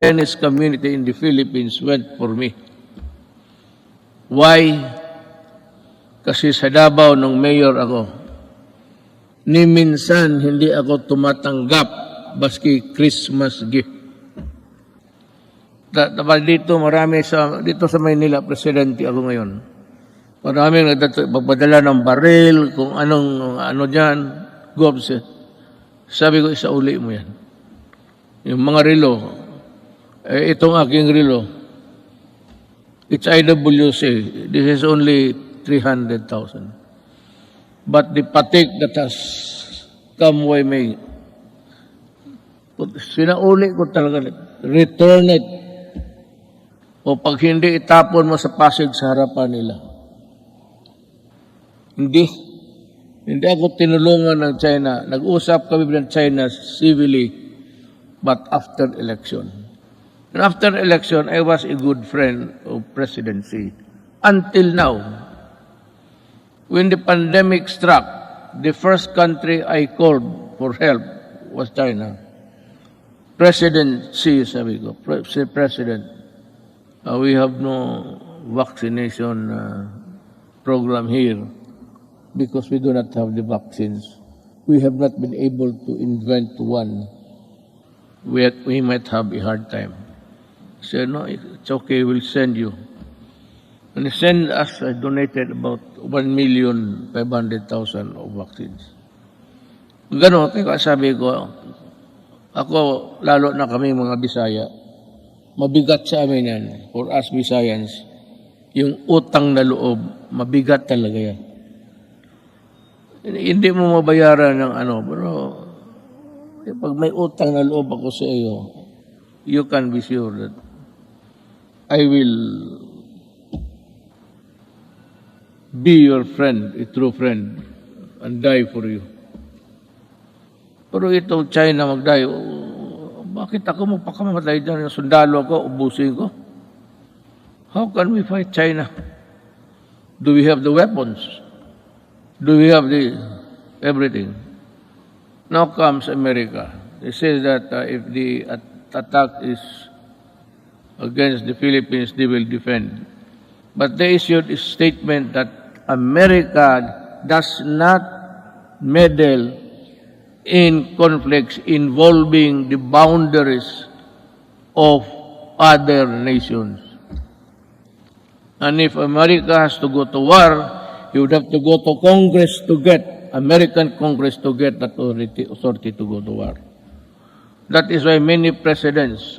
Chinese community in the Philippines went for me. Why? Kasi sa Davao nung mayor ako, ni minsan hindi ako tumatanggap baski Christmas gift. Ta- Tapos dito marami sa dito sa Maynila presidente ako ngayon. Maraming magpadala ng baril kung anong ano diyan, gobs. Sabi ko isa uli mo yan. Yung mga relo, eh, itong aking relo, it's IWC. This is only 300,000. But the patik that has come way may, sinauli ko talaga, return it. O pag hindi itapon mo sa Pasig sa harapan nila. Hindi. Hindi ako tinulungan ng China. Nag-usap kami ng China civilly, but after election. And after election, I was a good friend of presidency. Until now, when the pandemic struck, the first country I called for help was China. President Xi, sabi ko, Pre- President, uh, we have no vaccination uh, program here because we do not have the vaccines. We have not been able to invent one. We, we might have a hard time. I said, no, it's okay, we'll send you. And he sent us, I donated about 1,500,000 of vaccines. Ganon, kaya sabi ko, ako, lalo na kami mga Bisaya, mabigat sa amin yan, for us Bisayans, yung utang na loob, mabigat talaga yan. Hindi mo mabayaran ng ano, pero eh, pag may utang na loob ako sa iyo, you can be sure that I will be your friend, a true friend, and die for you. Pero ito, China mag-die, oh, bakit ako magpakamatay dyan? Sundalo ako, ubusin ko. How can we fight China? Do we have the weapons? Do we have the everything? Now comes America. They say that uh, if the at- attack is against the Philippines, they will defend. But they issued a statement that America does not meddle in conflicts involving the boundaries of other nations. And if America has to go to war, you would have to go to Congress to get, American Congress to get that authority, authority to go to war. That is why many presidents